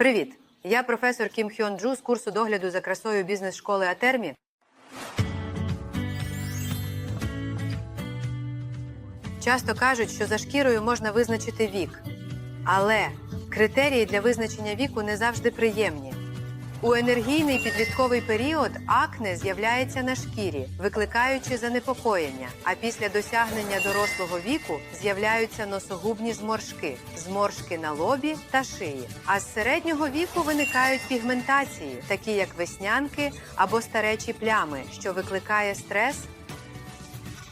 Привіт! Я професор Кім Хьон Джу з курсу догляду за красою бізнес-школи Атермі. Часто кажуть, що за шкірою можна визначити вік. Але критерії для визначення віку не завжди приємні. У енергійний підлітковий період акне з'являється на шкірі, викликаючи занепокоєння. А після досягнення дорослого віку з'являються носогубні зморшки, зморшки на лобі та шиї. А з середнього віку виникають пігментації, такі як веснянки або старечі плями, що викликає стрес.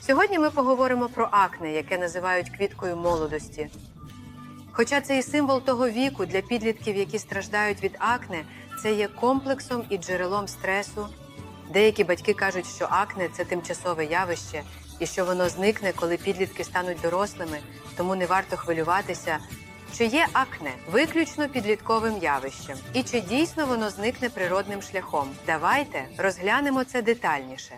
Сьогодні ми поговоримо про акне, яке називають квіткою молодості. Хоча це і символ того віку для підлітків, які страждають від акне, це є комплексом і джерелом стресу. Деякі батьки кажуть, що акне це тимчасове явище і що воно зникне, коли підлітки стануть дорослими, тому не варто хвилюватися. Чи є акне виключно підлітковим явищем, і чи дійсно воно зникне природним шляхом? Давайте розглянемо це детальніше.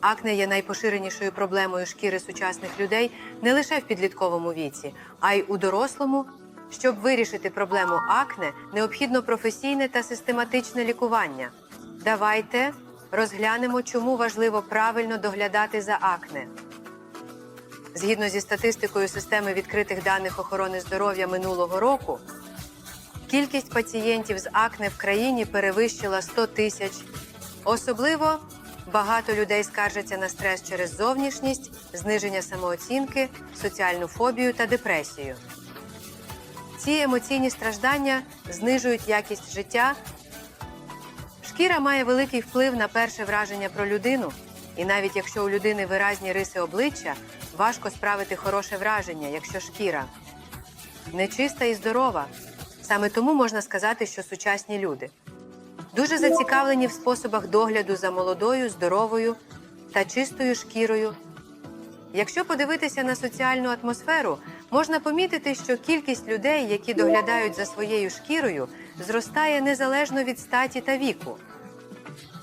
Акне є найпоширенішою проблемою шкіри сучасних людей не лише в підлітковому віці, а й у дорослому. Щоб вирішити проблему акне, необхідно професійне та систематичне лікування. Давайте розглянемо, чому важливо правильно доглядати за акне. Згідно зі статистикою системи відкритих даних охорони здоров'я минулого року, кількість пацієнтів з акне в країні перевищила 100 тисяч. Особливо багато людей скаржаться на стрес через зовнішність, зниження самооцінки, соціальну фобію та депресію. Ці емоційні страждання знижують якість життя. Шкіра має великий вплив на перше враження про людину, і навіть якщо у людини виразні риси обличчя, важко справити хороше враження, якщо шкіра нечиста і здорова. Саме тому можна сказати, що сучасні люди дуже зацікавлені в способах догляду за молодою, здоровою та чистою шкірою. Якщо подивитися на соціальну атмосферу, можна помітити, що кількість людей, які доглядають за своєю шкірою, зростає незалежно від статі та віку.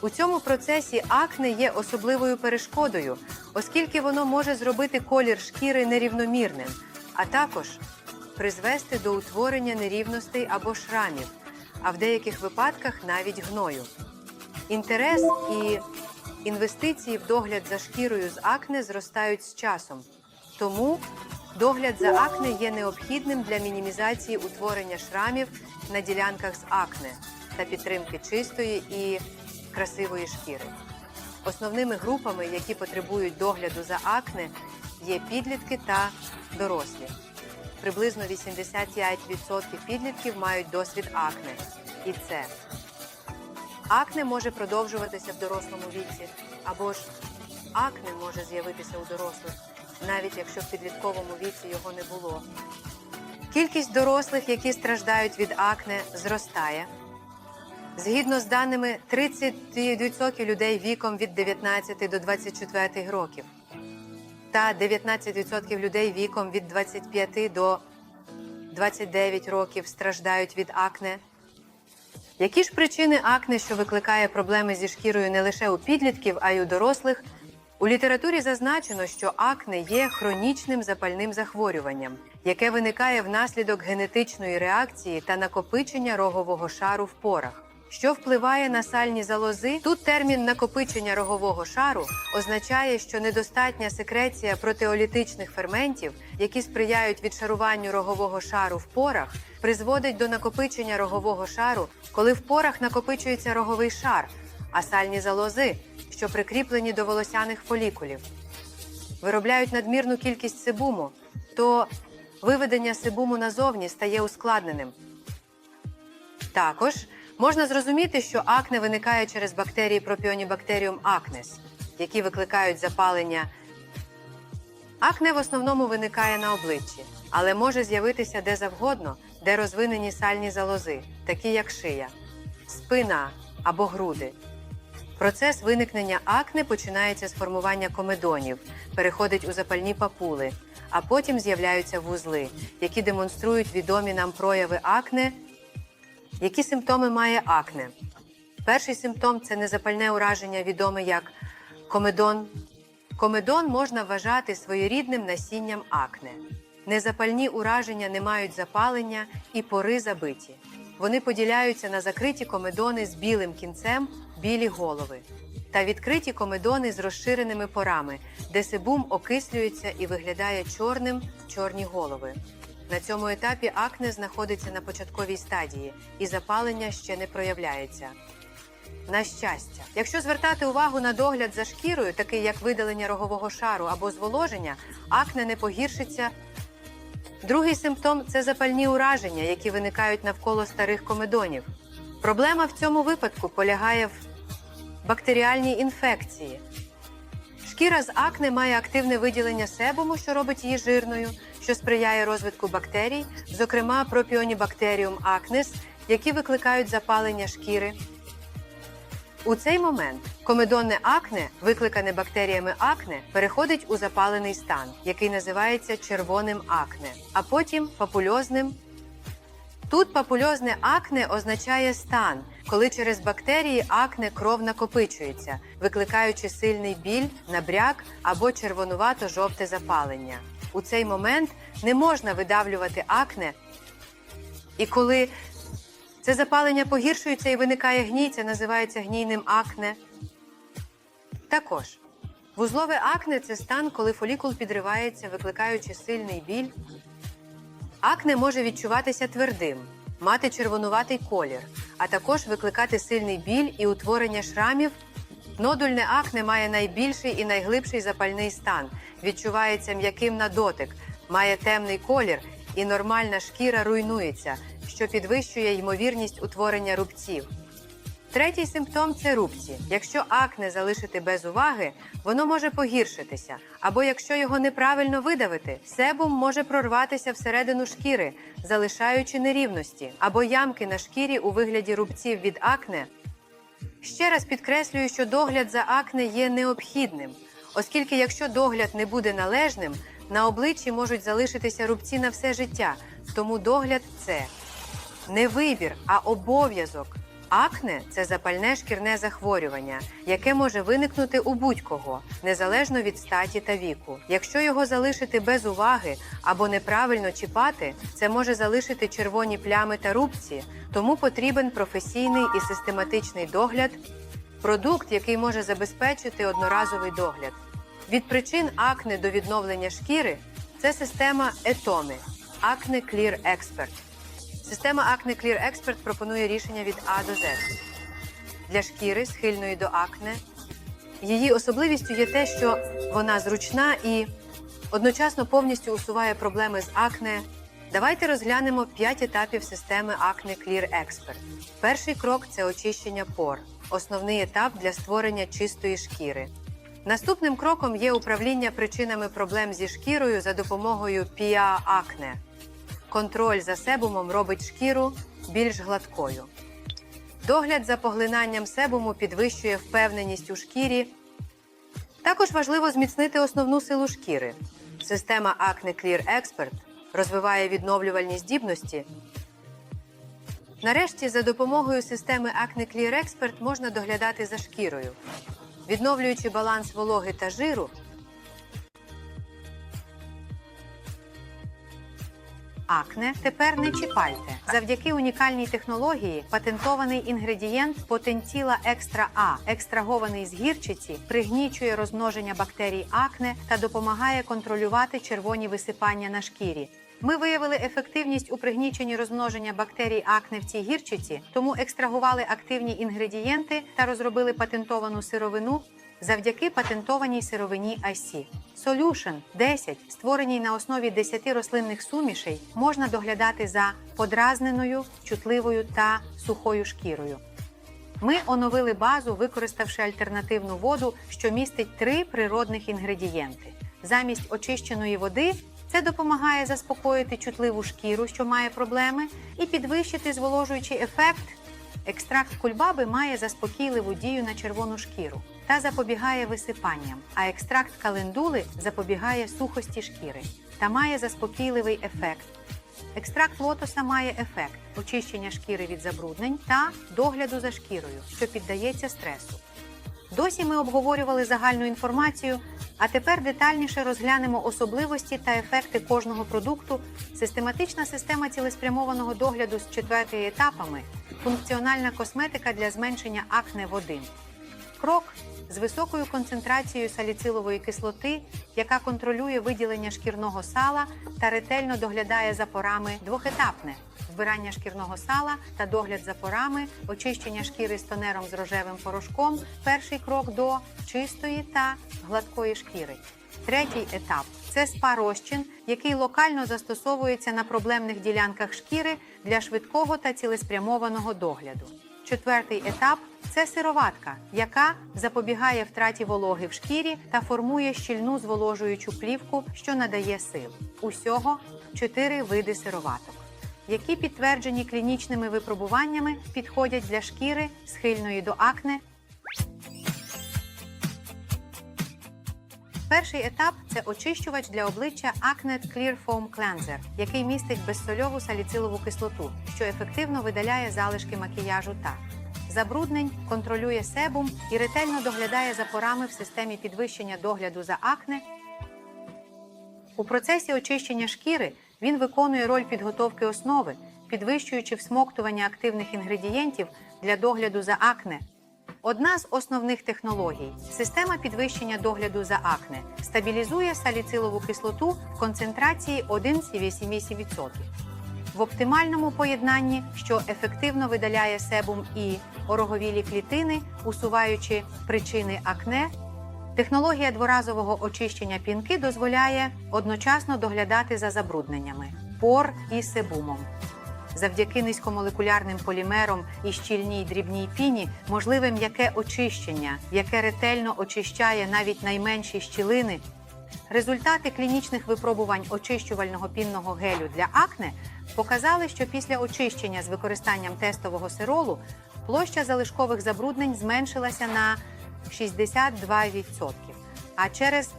У цьому процесі акне є особливою перешкодою, оскільки воно може зробити колір шкіри нерівномірним, а також призвести до утворення нерівностей або шрамів, а в деяких випадках навіть гною. Інтерес і інвестиції в догляд за шкірою з акне зростають з часом. Тому догляд за акне є необхідним для мінімізації утворення шрамів на ділянках з акне та підтримки чистої і красивої шкіри. Основними групами, які потребують догляду за акне, є підлітки та дорослі. Приблизно 85% підлітків мають досвід акне. І це акне може продовжуватися в дорослому віці, або ж акне може з'явитися у дорослих, навіть якщо в підлітковому віці його не було. Кількість дорослих, які страждають від акне, зростає. Згідно з даними, 30% людей віком від 19 до 24 років та 19% людей віком від 25 до 29 років страждають від акне. Які ж причини акне, що викликає проблеми зі шкірою не лише у підлітків, а й у дорослих? У літературі зазначено, що акне є хронічним запальним захворюванням, яке виникає внаслідок генетичної реакції та накопичення рогового шару в порах. Що впливає на сальні залози? Тут термін накопичення рогового шару означає, що недостатня секреція протеолітичних ферментів, які сприяють відшаруванню рогового шару в порах, призводить до накопичення рогового шару, коли в порах накопичується роговий шар, а сальні залози, що прикріплені до волосяних фолікулів, виробляють надмірну кількість сибуму, то виведення сибуму назовні стає ускладненим. Також можна зрозуміти, що акне виникає через бактерії Propionibacterium acnes, які викликають запалення. Акне в основному виникає на обличчі, але може з'явитися де завгодно, де розвинені сальні залози, такі як шия, спина або груди. Процес виникнення акне починається з формування комедонів, переходить у запальні папули, а потім з'являються вузли, які демонструють відомі нам прояви акне. Які симптоми має акне? Перший симптом це незапальне ураження, відоме як комедон. Комедон можна вважати своєрідним насінням акне. Незапальні ураження не мають запалення і пори забиті. Вони поділяються на закриті комедони з білим кінцем, білі голови, та відкриті комедони з розширеними порами, де себум окислюється і виглядає чорним чорні голови. На цьому етапі акне знаходиться на початковій стадії, і запалення ще не проявляється. На щастя, якщо звертати увагу на догляд за шкірою, такий як видалення рогового шару або зволоження, акне не погіршиться. Другий симптом це запальні ураження, які виникають навколо старих комедонів. Проблема в цьому випадку полягає в бактеріальній інфекції. Шкіра з акне має активне виділення себуму, що робить її жирною, що сприяє розвитку бактерій, зокрема пропіонібактеріум акнес, які викликають запалення шкіри. У цей момент комедонне акне, викликане бактеріями акне, переходить у запалений стан, який називається червоним акне, а потім папульозним. Тут папульозне акне означає стан, коли через бактерії акне кров накопичується, викликаючи сильний біль, набряк або червонувато-жовте запалення. У цей момент не можна видавлювати акне, і коли це запалення погіршується і виникає гній, це називається гнійним акне. Також вузлове акне це стан, коли фолікул підривається, викликаючи сильний біль. Акне може відчуватися твердим, мати червонуватий колір, а також викликати сильний біль і утворення шрамів. Нодульне акне має найбільший і найглибший запальний стан, відчувається м'яким на дотик, має темний колір і нормальна шкіра руйнується, що підвищує ймовірність утворення рубців. Третій симптом це рубці. Якщо акне залишити без уваги, воно може погіршитися. Або якщо його неправильно видавити, себум може прорватися всередину шкіри, залишаючи нерівності, або ямки на шкірі у вигляді рубців від акне. Ще раз підкреслюю, що догляд за акне є необхідним, оскільки якщо догляд не буде належним, на обличчі можуть залишитися рубці на все життя. Тому догляд це не вибір, а обов'язок. Акне це запальне шкірне захворювання, яке може виникнути у будь-кого, незалежно від статі та віку. Якщо його залишити без уваги або неправильно чіпати, це може залишити червоні плями та рубці, тому потрібен професійний і систематичний догляд, продукт, який може забезпечити одноразовий догляд. Від причин акне до відновлення шкіри це система Етоми Acne Clear Expert. Система Acne Clear Expert пропонує рішення від А до З. Для шкіри, схильної до акне, її особливістю є те, що вона зручна і одночасно повністю усуває проблеми з акне. Давайте розглянемо 5 етапів системи Acne Clear Expert. Перший крок це очищення пор, основний етап для створення чистої шкіри. Наступним кроком є управління причинами проблем зі шкірою за допомогою PIA акне. Контроль за себумом робить шкіру більш гладкою. Догляд за поглинанням себуму підвищує впевненість у шкірі. Також важливо зміцнити основну силу шкіри. Система Acne Clear Expert розвиває відновлювальні здібності. Нарешті, за допомогою системи Acne Clear Expert можна доглядати за шкірою, відновлюючи баланс вологи та жиру. Акне тепер не чіпайте. Завдяки унікальній технології патентований інгредієнт потенціла екстра А, екстрагований з гірчиці, пригнічує розмноження бактерій акне та допомагає контролювати червоні висипання на шкірі. Ми виявили ефективність у пригніченні розмноження бактерій акне в цій гірчиці, тому екстрагували активні інгредієнти та розробили патентовану сировину завдяки патентованій сировині IC. Solution 10, створеній на основі 10 рослинних сумішей, можна доглядати за подразненою, чутливою та сухою шкірою. Ми оновили базу, використавши альтернативну воду, що містить три природних інгредієнти. Замість очищеної води це допомагає заспокоїти чутливу шкіру, що має проблеми, і підвищити зволожуючий ефект. Екстракт кульбаби має заспокійливу дію на червону шкіру та запобігає висипанням, а екстракт календули запобігає сухості шкіри та має заспокійливий ефект. Екстракт лотоса має ефект очищення шкіри від забруднень та догляду за шкірою, що піддається стресу. Досі ми обговорювали загальну інформацію, А тепер детальніше розглянемо особливості та ефекти кожного продукту. Систематична система цілеспрямованого догляду з четвертими етапами, функціональна косметика для зменшення акне в один. Крок з високою концентрацією саліцилової кислоти, яка контролює виділення шкірного сала та ретельно доглядає за порами двохетапне вбирання шкірного сала та догляд за порами, очищення шкіри з тонером з рожевим порошком. Перший крок до чистої та гладкої шкіри. Третій етап це спа-розчин, який локально застосовується на проблемних ділянках шкіри для швидкого та цілеспрямованого догляду. Четвертий етап це сироватка, яка запобігає втраті вологи в шкірі та формує щільну зволожуючу плівку, що надає сил. Усього чотири види сироваток, які підтверджені клінічними випробуваннями підходять для шкіри, схильної до акне. Перший етап це очищувач для обличчя Acnet Clear Foam Cleanser, який містить безсольову саліцилову кислоту, що ефективно видаляє залишки макіяжу та забруднень, контролює себум і ретельно доглядає за порами в системі підвищення догляду за акне. У процесі очищення шкіри він виконує роль підготовки основи, підвищуючи всмоктування активних інгредієнтів для догляду за акне. Одна з основних технологій система підвищення догляду за акне стабілізує саліцилову кислоту в концентрації 1,8%. В оптимальному поєднанні, що ефективно видаляє себум і ороговілі клітини, усуваючи причини акне, технологія дворазового очищення пінки дозволяє одночасно доглядати за забрудненнями пор і себумом. Завдяки низькомолекулярним полімерам і щільній дрібній піні можливе м'яке очищення, яке ретельно очищає навіть найменші щілини. Результати клінічних випробувань очищувального пінного гелю для акне показали, що після очищення з використанням тестового сиролу площа залишкових забруднень зменшилася на 62%, а через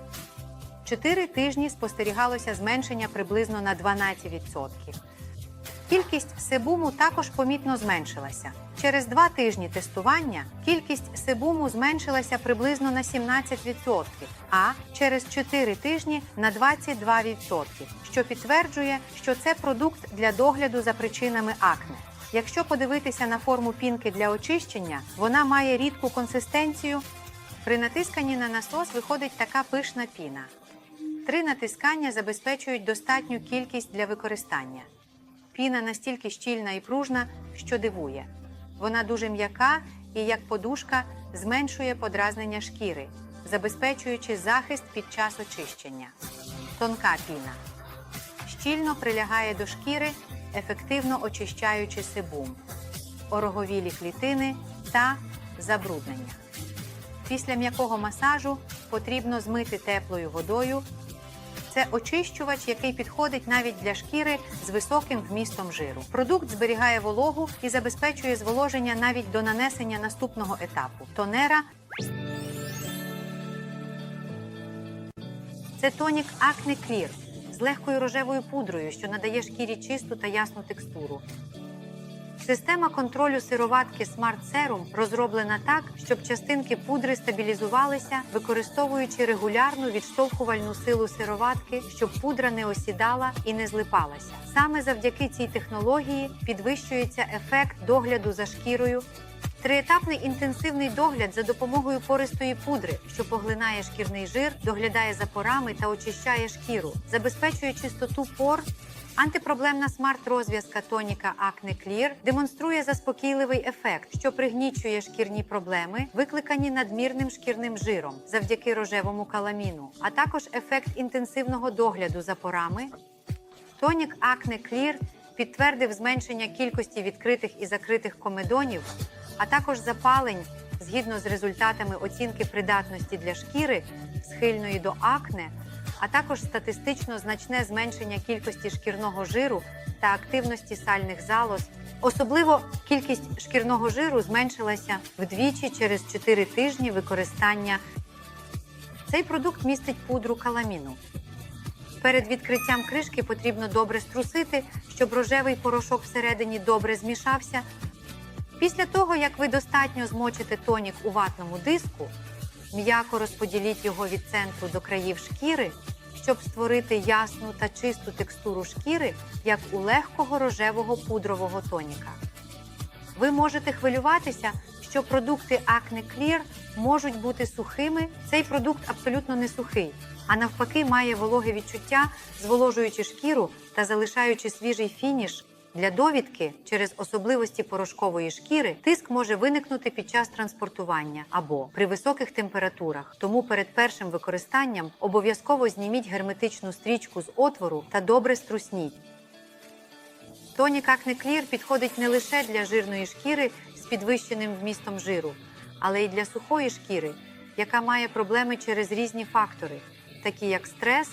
4 тижні спостерігалося зменшення приблизно на 12%. Кількість себуму також помітно зменшилася. Через два тижні тестування кількість себуму зменшилася приблизно на 17%, а через 4 тижні на 22%, що підтверджує, що це продукт для догляду за причинами акне. Якщо подивитися на форму пінки для очищення, вона має рідку консистенцію. При натисканні на насос виходить така пишна піна. Три натискання забезпечують достатню кількість для використання. Піна настільки щільна і пружна, що дивує. Вона дуже м'яка і, як подушка, зменшує подразнення шкіри, забезпечуючи захист під час очищення. Тонка піна щільно прилягає до шкіри, ефективно очищаючи себум, ороговілі клітини та забруднення. Після м'якого масажу потрібно змити теплою водою це очищувач, який підходить навіть для шкіри з високим вмістом жиру. Продукт зберігає вологу і забезпечує зволоження навіть до нанесення наступного етапу тонера. Це тонік Acne Clear з легкою рожевою пудрою, що надає шкірі чисту та ясну текстуру. Система контролю сироватки Smart Serum розроблена так, щоб частинки пудри стабілізувалися, використовуючи регулярну відштовхувальну силу сироватки, щоб пудра не осідала і не злипалася. Саме завдяки цій технології підвищується ефект догляду за шкірою. Триетапний інтенсивний догляд за допомогою пористої пудри, що поглинає шкірний жир, доглядає за порами та очищає шкіру, забезпечує чистоту пор. Антипроблемна смарт-розв'язка тоніка Acne Clear демонструє заспокійливий ефект, що пригнічує шкірні проблеми, викликані надмірним шкірним жиром завдяки рожевому каламіну, а також ефект інтенсивного догляду за порами. Тонік Acne Clear підтвердив зменшення кількості відкритих і закритих комедонів, а також запалень згідно з результатами оцінки придатності для шкіри, схильної до акне, а також статистично значне зменшення кількості шкірного жиру та активності сальних залоз. Особливо кількість шкірного жиру зменшилася вдвічі через 4 тижні використання. Цей продукт містить пудру каламіну. Перед відкриттям кришки потрібно добре струсити, щоб рожевий порошок всередині добре змішався. Після того, як ви достатньо змочите тонік у ватному диску, М'яко розподіліть його від центру до країв шкіри, щоб створити ясну та чисту текстуру шкіри, як у легкого рожевого пудрового тоніка. Ви можете хвилюватися, що продукти Acne Clear можуть бути сухими. Цей продукт абсолютно не сухий, а навпаки, має вологе відчуття, зволожуючи шкіру та залишаючи свіжий фініш. Для довідки через особливості порошкової шкіри тиск може виникнути під час транспортування або при високих температурах. Тому перед першим використанням обов'язково зніміть герметичну стрічку з отвору та добре струсніть. Тонік Acne Clear підходить не лише для жирної шкіри з підвищеним вмістом жиру, але й для сухої шкіри, яка має проблеми через різні фактори, такі як стрес.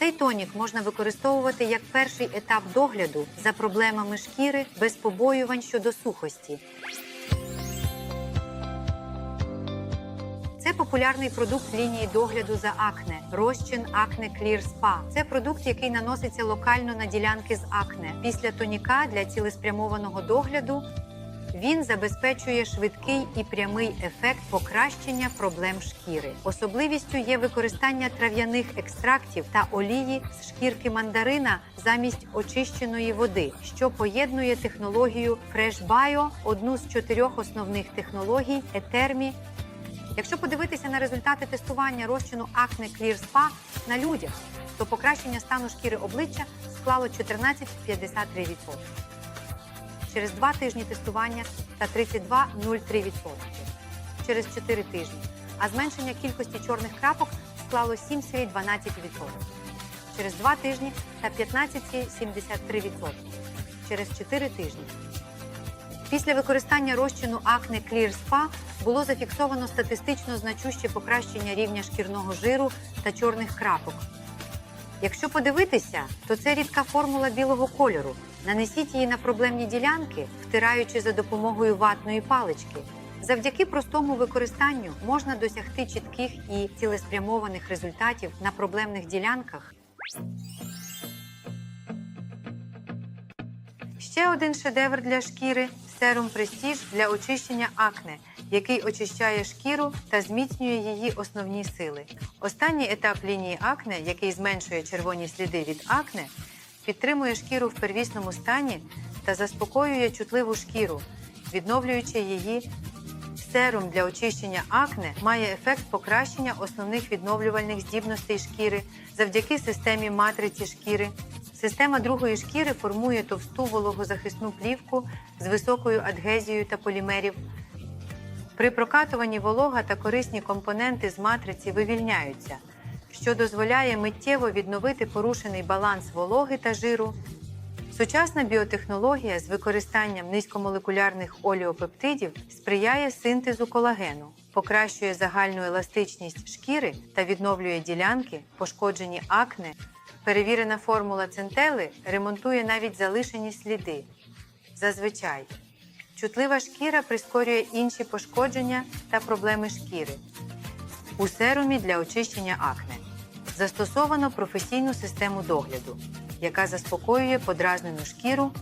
Цей тонік можна використовувати як перший етап догляду за проблемами шкіри без побоювань щодо сухості. Це популярний продукт лінії догляду за акне розчин Acne Clear Spa. Це продукт, який наноситься локально на ділянки з акне. Після тоніка для цілеспрямованого догляду він забезпечує швидкий і прямий ефект покращення проблем шкіри. Особливістю є використання трав'яних екстрактів та олії з шкірки мандарина замість очищеної води, що поєднує технологію Fresh Bio, одну з чотирьох основних технологій Етермі Якщо подивитися на результати тестування розчину Acne Clear Spa на людях, то покращення стану шкіри обличчя склало 14,53%. Через 2 тижні тестування та 32,03%. Через 4 тижні. А зменшення кількості чорних крапок склало 7,12%. Через 2 тижні та 15,73%. Через 4 тижні. Після використання розчину Acne Clear Spa було зафіксовано статистично значуще покращення рівня шкірного жиру та чорних крапок. Якщо подивитися, то це рідка формула білого кольору. Нанесіть її на проблемні ділянки, втираючи за допомогою ватної палички. Завдяки простому використанню можна досягти чітких і цілеспрямованих результатів на проблемних ділянках. Ще один шедевр для шкіри серум Престіж для очищення акне, який очищає шкіру та зміцнює її основні сили. Останній етап лінії акне, який зменшує червоні сліди від акне, підтримує шкіру в первісному стані та заспокоює чутливу шкіру, відновлюючи її. Серум для очищення акне має ефект покращення основних відновлювальних здібностей шкіри завдяки системі матриці шкіри. Система другої шкіри формує товсту вологозахисну плівку з високою адгезією та полімерів. При прокатуванні волога та корисні компоненти з матриці вивільняються, що дозволяє миттєво відновити порушений баланс вологи та жиру. Сучасна біотехнологія з використанням низькомолекулярних оліопептидів сприяє синтезу колагену, покращує загальну еластичність шкіри та відновлює ділянки, пошкоджені акне. Перевірена формула центели ремонтує навіть залишені сліди. Зазвичай чутлива шкіра прискорює інші пошкодження та проблеми шкіри. У серумі для очищення акне застосовано професійну систему догляду, яка заспокоює подразнену шкіру.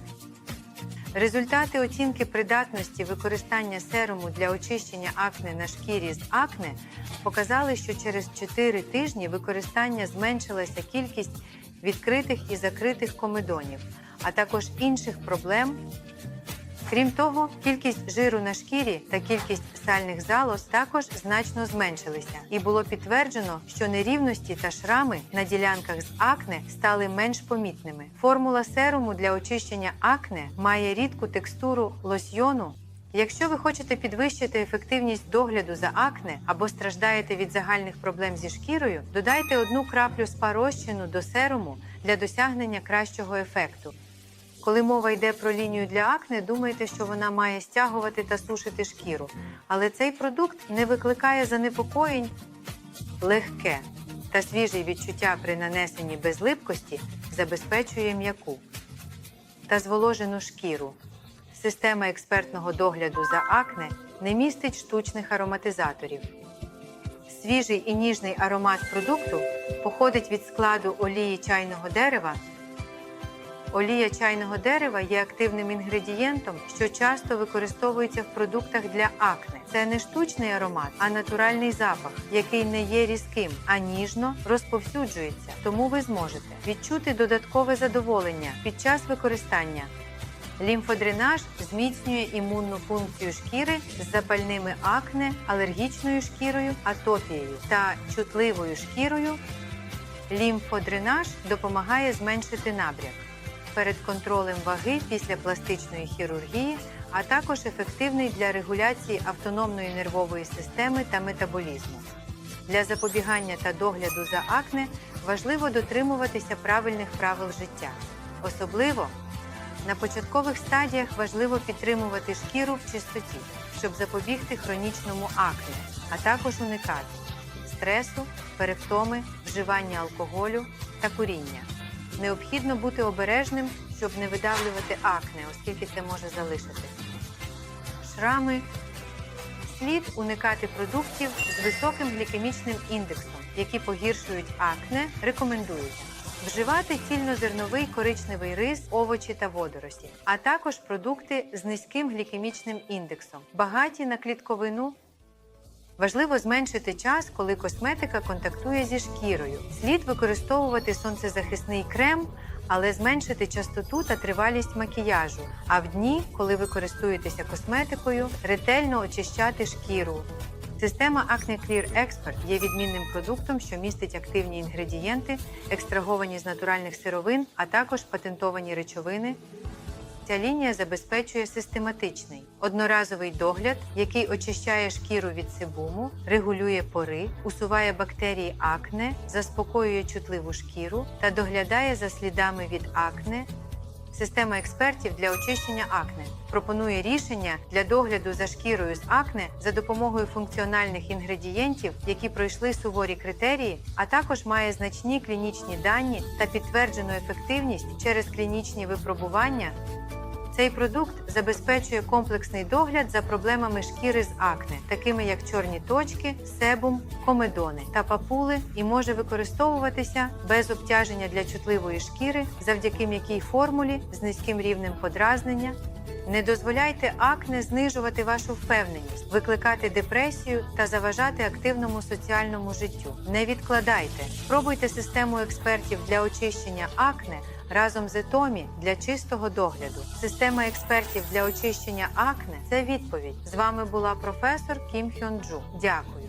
Результати оцінки придатності використання серуму для очищення акне на шкірі з акне показали, що через 4 тижні використання зменшилася кількість відкритих і закритих комедонів, а також інших проблем. Крім того, кількість жиру на шкірі та кількість сальних залоз також значно зменшилися, і було підтверджено, що нерівності та шрами на ділянках з акне стали менш помітними. Формула серуму для очищення акне має рідку текстуру лосьйону. Якщо ви хочете підвищити ефективність догляду за акне або страждаєте від загальних проблем зі шкірою, додайте одну краплю спа-розчину до серуму для досягнення кращого ефекту. Коли мова йде про лінію для акне, думайте, що вона має стягувати та сушити шкіру. Але цей продукт не викликає занепокоєнь легке та свіже відчуття при нанесенні без липкості забезпечує м'яку та зволожену шкіру. Система експертного догляду за акне не містить штучних ароматизаторів. Свіжий і ніжний аромат продукту походить від складу олії чайного дерева Олія чайного дерева є активним інгредієнтом, що часто використовується в продуктах для акне. Це не штучний аромат, а натуральний запах, який не є різким, а ніжно розповсюджується. Тому ви зможете відчути додаткове задоволення під час використання. Лімфодренаж зміцнює імунну функцію шкіри з запальними акне, алергічною шкірою, атопією та чутливою шкірою. Лімфодренаж допомагає зменшити набряк перед контролем ваги після пластичної хірургії, а також ефективний для регуляції автономної нервової системи та метаболізму. Для запобігання та догляду за акне важливо дотримуватися правильних правил життя. Особливо на початкових стадіях важливо підтримувати шкіру в чистоті, щоб запобігти хронічному акне, а також уникати стресу, перевтоми, вживання алкоголю та куріння. Необхідно бути обережним, щоб не видавлювати акне, оскільки це може залишитися. Шрами. Слід уникати продуктів з високим глікемічним індексом, які погіршують акне, рекомендують. Вживати цільнозерновий коричневий рис, овочі та водорості, а також продукти з низьким глікемічним індексом, багаті на клітковину. Важливо зменшити час, коли косметика контактує зі шкірою. Слід використовувати сонцезахисний крем, але зменшити частоту та тривалість макіяжу. А в дні, коли ви користуєтеся косметикою, ретельно очищати шкіру. Система Acne Clear Expert є відмінним продуктом, що містить активні інгредієнти, екстраговані з натуральних сировин, а також патентовані речовини, Ця лінія забезпечує систематичний одноразовий догляд, який очищає шкіру від сибуму, регулює пори, усуває бактерії акне, заспокоює чутливу шкіру та доглядає за слідами від акне. Система експертів для очищення акне. Пропонує рішення для догляду за шкірою з акне за допомогою функціональних інгредієнтів, які пройшли суворі критерії, а також має значні клінічні дані та підтверджену ефективність через клінічні випробування цей продукт забезпечує комплексний догляд за проблемами шкіри з акне, такими як чорні точки, себум, комедони та папули, і може використовуватися без обтяження для чутливої шкіри, завдяки м'якій формулі з низьким рівнем подразнення. Не дозволяйте акне знижувати вашу впевненість, викликати депресію та заважати активному соціальному життю. Не відкладайте, спробуйте систему експертів для очищення акне разом з Етомі для чистого догляду. Система експертів для очищення акне це відповідь. З вами була професор Кім Хьон Джу. Дякую.